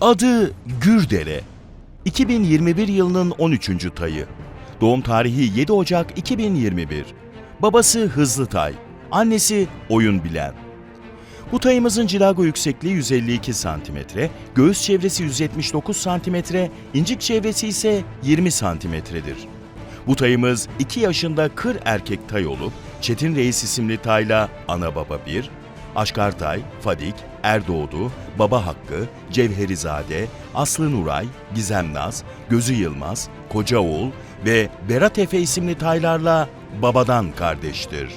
Adı Gürdere. 2021 yılının 13. tayı. Doğum tarihi 7 Ocak 2021. Babası Hızlıtay, annesi Oyun Bilen. Bu tayımızın cilago yüksekliği 152 cm, göğüs çevresi 179 cm, incik çevresi ise 20 cm'dir. Bu tayımız 2 yaşında kır erkek tay olup Çetin Reis isimli tayla ana baba 1, Aşkartay, Fadik, Erdoğdu, Baba Hakkı, Cevherizade, Aslı Nuray, Gizem Naz, Gözü Yılmaz, Koca Oğul ve Berat Efe isimli taylarla babadan kardeştir.